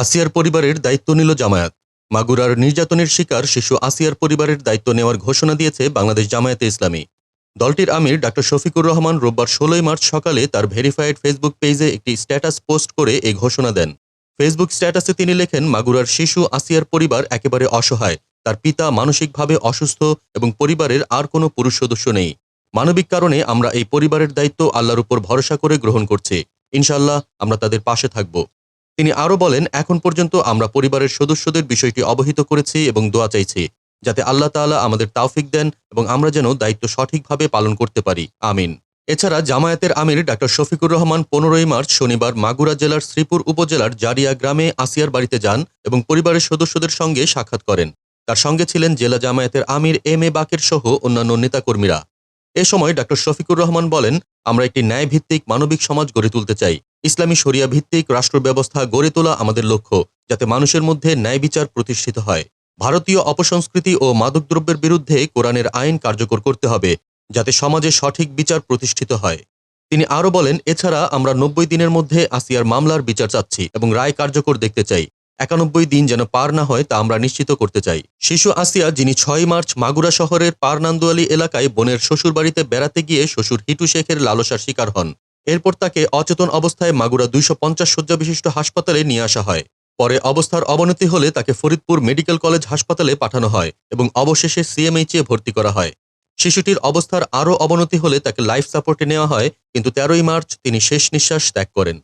আসিয়ার পরিবারের দায়িত্ব নিল জামায়াত। মাগুরার নির্যাতনের শিকার শিশু আসিয়ার পরিবারের দায়িত্ব নেওয়ার ঘোষণা দিয়েছে বাংলাদেশ জামায়াতে ইসলামী। দলটির আমির ডাক্তার শফিকুর রহমান রোববার ষোলোই মার্চ সকালে তার ভেরিফাইড ফেসবুক পেজে একটি স্ট্যাটাস পোস্ট করে এই ঘোষণা দেন। ফেসবুক স্ট্যাটাসে তিনি লেখেন, মাগুরার শিশু আসিয়ার পরিবার একেবারে অসহায়। তার পিতা মানসিকভাবে অসুস্থ এবং পরিবারের আর কোনো পুরুষ সদস্য নেই। মানবিক কারণে আমরা এই পরিবারের দায়িত্ব আল্লাহর উপর ভরসা করে গ্রহণ করছি। ইনশাল্লাহ আমরা তাদের পাশে থাকব। তিনি আরও বলেন, এখন পর্যন্ত আমরা পরিবারের সদস্যদের বিষয়টি অবহিত করেছি এবং দোয়া চাইছি, যাতে আল্লাহ তাআলা আমাদের তাওফিক দেন এবং আমরা যেন দায়িত্ব সঠিকভাবে পালন করতে পারি। আমিন। এছাড়া জামায়াতের আমির ডাক্তার শফিকুর রহমান পনেরোই মার্চ শনিবার মাগুরা জেলার শ্রীপুর উপজেলার জারিয়া গ্রামে আসিয়ার বাড়িতে যান এবং পরিবারের সদস্যদের সঙ্গে সাক্ষাৎ করেন। তার সঙ্গে ছিলেন জেলা জামায়াতের আমির এম এ বাকের সহ অন্যান্য নেতাকর্মীরা। এ সময় ডাক্তার শফিকুর রহমান বলেন, আমরা একটি ন্যায়ভিত্তিক মানবিক সমাজ গড়ে তুলতে চাই। ইসলামী শরিয়া ভিত্তিক রাষ্ট্র ব্যবস্থা গড়ে তোলা আমাদের লক্ষ্য, যাতে মানুষের মধ্যে ন্যায় বিচার প্রতিষ্ঠিত হয়। ভারতীয় অপসংস্কৃতি ও মাদকদ্রব্যের বিরুদ্ধে কোরআনের আইন কার্যকর করতে হবে, যাতে সমাজে সঠিক বিচার প্রতিষ্ঠিত হয়। তিনি আরও বলেন, এছাড়া আমরা নব্বই দিনের মধ্যে আসিয়ার মামলার বিচার চাচ্ছি এবং রায় কার্যকর দেখতে চাই। একানব্বই দিন যেন পার না হয় তা আমরা নিশ্চিত করতে চাই। শিশু আসিয়া, যিনি ছয় মার্চ মাগুরা শহরের পারনান্দুয়ালি এলাকায় বোনের শ্বশুর বাড়িতে বেড়াতে গিয়ে শ্বশুর হিটু শেখের লালসার শিকার হন। এরপর তাকে অচেতন অবস্থায় মাগুরা দুইশো পঞ্চাশ শয্যা বিশিষ্ট হাসপাতালে নিয়ে আসা হয়। পরে অবস্থার অবনতি হলে তাকে ফরিদপুর মেডিকেল কলেজ হাসপাতালে পাঠানো হয় এবং অবশেষে সিএমএইচে ভর্তি করা হয়। শিশুটির অবস্থার আরও অবনতি হলে তাকে লাইফ সাপোর্টে নেওয়া হয়, কিন্তু তেরোই মার্চ তিনি শেষ নিঃশ্বাস ত্যাগ করেন।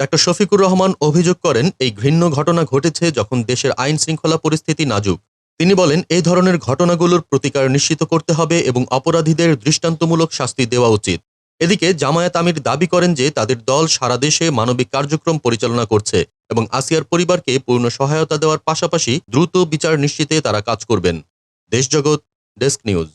ডাক্তার শফিকুর রহমান অভিযোগ করেন, এই ঘৃণ্য ঘটনা ঘটেছে যখন দেশের আইন শৃঙ্খলা পরিস্থিতি নাজুক। তিনি বলেন এই ধরনের ঘটনাগুলোর প্রতিকার নিশ্চিত করতে হবে এবং অপরাধীদের দৃষ্টান্তমূলক শাস্তি দেওয়া উচিত। এদিকে জামায়াত আমির দাবি করেন যে তাদের দল সারা দেশে মানবিক কার্যক্রম পরিচালনা করছে এবং আসিয়ার পরিবারকে পূর্ণ সহায়তা দেওয়ার পাশাপাশি দ্রুত বিচার নিশ্চিতে তারা কাজ করবেন। Deshjagat desk news.